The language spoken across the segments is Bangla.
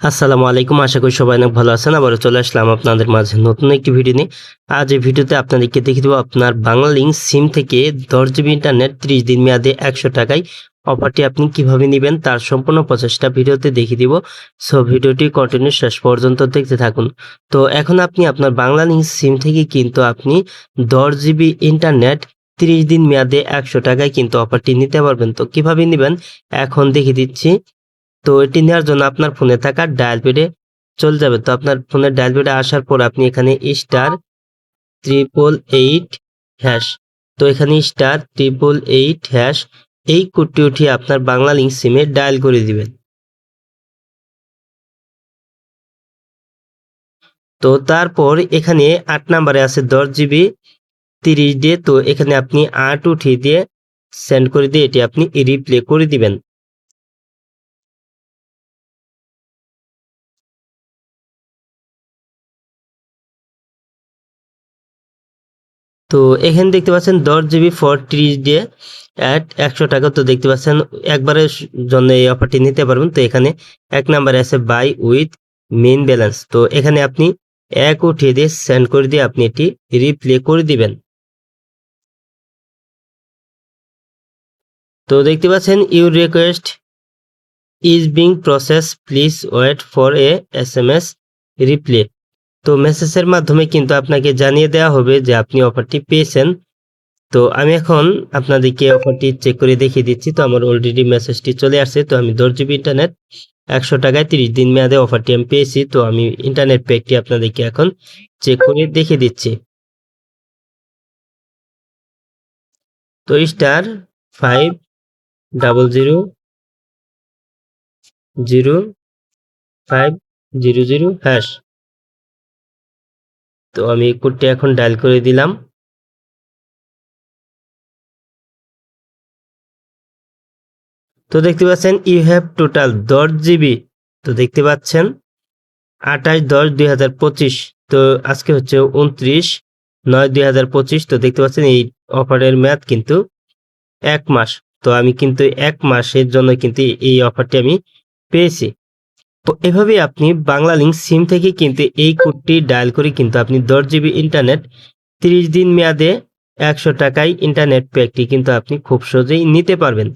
আসসালামু আলাইকুম, আশা করি সবাই অনেক ভালো আছেন। আবারও চলে আসলাম আপনাদের মাঝে নতুন একটি ভিডিও নিয়ে। আজ এই ভিডিওতে আপনাদেরকে দেখিয়ে দেবো আপনার বাংলা লিঙ্ক সিম থেকে দশ জিবি ইন্টারনেট ত্রিশ দিন মেয়াদে একশো টাকায় অফারটি আপনি কীভাবে নেবেন, তার সম্পূর্ণ প্রচেষ্টা ভিডিওতে দেখিয়ে দিব। সো ভিডিওটি কন্টিনিউ শেষ পর্যন্ত দেখতে থাকুন। তো, এখন আপনি আপনার বাংলা লিঙ্ক সিম থেকে কিন্তু আপনি দশ জিবি ইন্টারনেট ত্রিশ দিন মেয়াদে একশো টাকায় কিন্তু অফারটি নিতে পারবেন। তো, কীভাবে নেবেন? এখন দেখিয়ে দিচ্ছি। তো এটি নেওয়ার জন্য আপনার ফোনে থাকা ডায়াল প্যাডে চলে যাবে। তো আপনার ফোনের ডায়াল প্যাডে আসার পর আপনি এখানে স্টার ট্রিপল এইট হ্যাশ, তো এখানে স্টার ট্রিপল এইট হ্যাশ, এই কোডটি উঠিয়ে আপনার বাংলা লিঙ্ক সিমে ডায়াল করে দিবেন। তো তারপর এখানে আট নাম্বারে আছে দশ জিবি তিরিশ দিয়ে তো এখানে আপনি আট উঠিয়ে দিয়ে সেন্ড করে দিয়ে এটি আপনি রিপ্লে করে দিবেন। তো এখানে দেখতে পাচ্ছেন দশ জিবি ফোর ত্রিশ দিয়ে অ্যাট একশো টাকা। তো দেখতে পাচ্ছেন একবারের জন্য এই অফারটি নিতে পারবেন। তো এখানে এক নাম্বারে আছে বাই উইথ মেইন ব্যালেন্স তো এখানে আপনি এক উঠিয়ে দিয়ে সেন্ড করে দিয়ে আপনি এটি রিপ্লে করে দিবেন। তো দেখতে পাচ্ছেন your request is being process please wait for a S M S reply তো মেসেজের মাধ্যমে কিন্তু আপনাকে জানিয়ে দেওয়া হবে যে আপনি অফারটি পেয়েছেন। তো আমি এখন আপনাদেরকে অফারটি চেক করে দেখিয়ে দিচ্ছি। তো আমার অলরেডি মেসেজটি চলে আসছে। তো আমি দশ জিবি ইন্টারনেট একশো টাকায় তিরিশ দিন মেয়াদে অফারটি আমি পেয়েছি। তো আমি ইন্টারনেট প্যাকটি আপনাদেরকে এখন চেক করে দেখিয়ে দিচ্ছি। তো star five double zero zero five zero zero hash তো আমি কোডটি এখন ডায়াল করে দিলাম। তো দেখতে পাচ্ছেন ইউ হ্যাভ টোটাল দশ জিবি তো দেখতে পাচ্ছেন, আঠাশ দশ দুই হাজার পঁচিশ। তো আজকে হচ্ছে উনত্রিশ নয় দুই হাজার পঁচিশ। তো দেখতে পাচ্ছেন, এই অফারের মেয়াদ কিন্তু এক মাস। তো আমি কিন্তু এক মাসের জন্য কিন্তু এই অফারটি আমি পেয়েছি। তো এভাবে আপনি বাংলা লিঙ্ক সিম থেকে কিন্তু এই কোডটি ডায়াল করে কিন্তু আপনি দশ জিবি ইন্টারনেট তিরিশ দিন মেয়াদে একশো টাকায় ইন্টারনেট প্যাকটি কিন্তু আপনি খুব সহজেই নিতে পারবেন।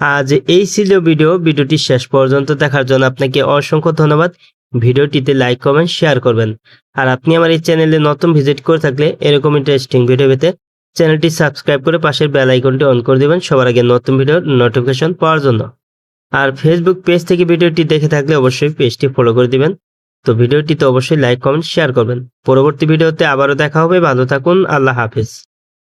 আজ এই ছিল ভিডিও ভিডিওটি শেষ পর্যন্ত দেখার জন্য আপনাকে অসংখ্য ধন্যবাদ। ভিডিওটিতে লাইক কমেন্ট শেয়ার করবেন। আর আপনি আমার এই চ্যানেলে নতুন ভিজিট করে থাকলে এরকম ইন্টারেস্টিং ভিডিও পেতে চ্যানেলটি সাবস্ক্রাইব করে পাশের বেল আইকনটি অন করে দেবেন সবার আগে নতুন ভিডিওর নোটিফিকেশন পাওয়ার জন্য। আর ফেসবুক পেজ থেকে ভিডিওটি দেখে থাকলে অবশ্যই পেজটি ফলো করে দিবেন। তো ভিডিওটিতে অবশ্যই লাইক কমেন্ট শেয়ার করবেন। পরবর্তী ভিডিওতে আবারও দেখা হবে। ভালো থাকুন। আল্লাহ হাফিজ।